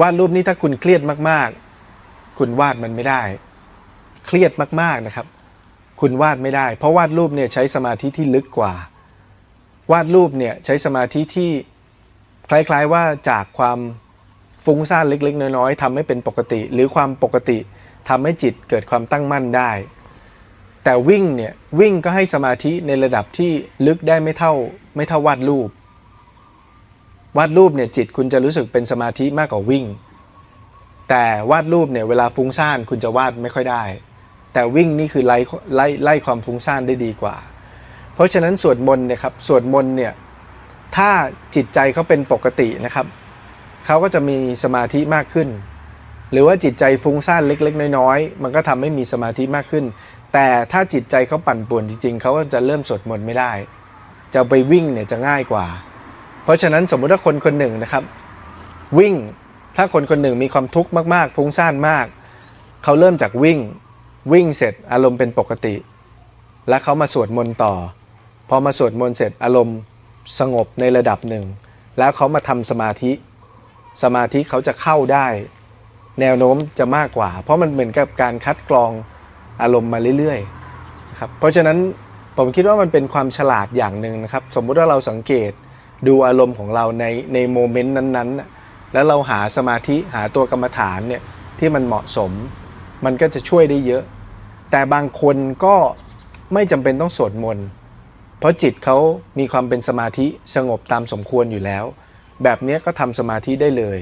วาดรูปนี้ถ้าคุณเครียดมากๆ คุณวาดมันไม่ได้ เครียดมากๆนะครับ คุณวาดไม่ได้ เพราะวาดรูปเนี่ยใช้สมาธิที่ลึกกว่า วาดรูปเนี่ยใช้สมาธิที่คล้ายๆว่าจากความฟุ้งซ่านเล็ก ๆ น้อยๆทำให้เป็นปกติ หรือความปกติทำให้จิตเกิดความตั้งมั่นได้ แต่วิ่งเนี่ยวิ่งก็ให้สมาธิในระดับที่ลึกได้ไม่เท่าไม่เท่าวาดรูป วาดรูปเนี่ยจิตคุณจะรู้สึกเป็นสมาธิมากกว่าวิ่ง แต่วาดรูปเนี่ยเวลาฟุ้งซ่านคุณจะวาดไม่ค่อยได้ แต่วิ่งนี่คือไล่ไล่ไล่ความฟุ้งซ่านได้ดีกว่า เพราะฉะนั้นสวดมนต์เนี่ยครับสวดมนต์เนี่ยถ้าจิตใจเขาเป็นปกตินะครับเขาก็จะมีสมาธิมากขึ้น หรือว่าจิตใจฟุ้งซ่านเล็ก ๆ น้อยๆมันก็ทำให้มีสมาธิมากขึ้น แต่ถ้าจิตใจเขาปั่นป่วนจริงๆเขาก็จะเริ่มสวดมนต์ไม่ได้ จะไปวิ่งเนี่ยจะง่ายกว่า เพราะฉะนั้นสมมุติว่าคนคนหนึ่งนะครับ วิ่งถ้าคนคนหนึ่งมีความทุกข์มากๆ ฟุ้งซ่านมาก เขาเริ่มจากวิ่งวิ่งเสร็จอารมณ์เป็นปกติ แล้วเขามาสวดมนต์ต่อ พอมาสวดมนต์เสร็จอารมณ์สงบในระดับหนึ่ง แล้วเขามาทำสมาธิ สมาธิเขาจะเข้าได้ แนวโน้มจะมากกว่า เพราะมันเหมือนกับการคัดกรองอารมณ์มาเรื่อยๆครับเพราะฉะนั้นผมคิดว่ามันเป็นความฉลาดอย่างหนึ่งนะครับ สมมุติว่าเราสังเกต ดูอารมณ์ของเราในในโมเมนต์นั้นๆ แล้วเราหาสมาธิหาตัวกรรมฐานเนี่ยที่มันเหมาะสม มันก็จะช่วยได้เยอะ แต่บางคนก็ไม่จำเป็นต้องสวดมนต์เพราะจิตเขามีความเป็นสมาธิสงบตามสมควรอยู่แล้ว แบบเนี้ยก็ทำสมาธิได้เลย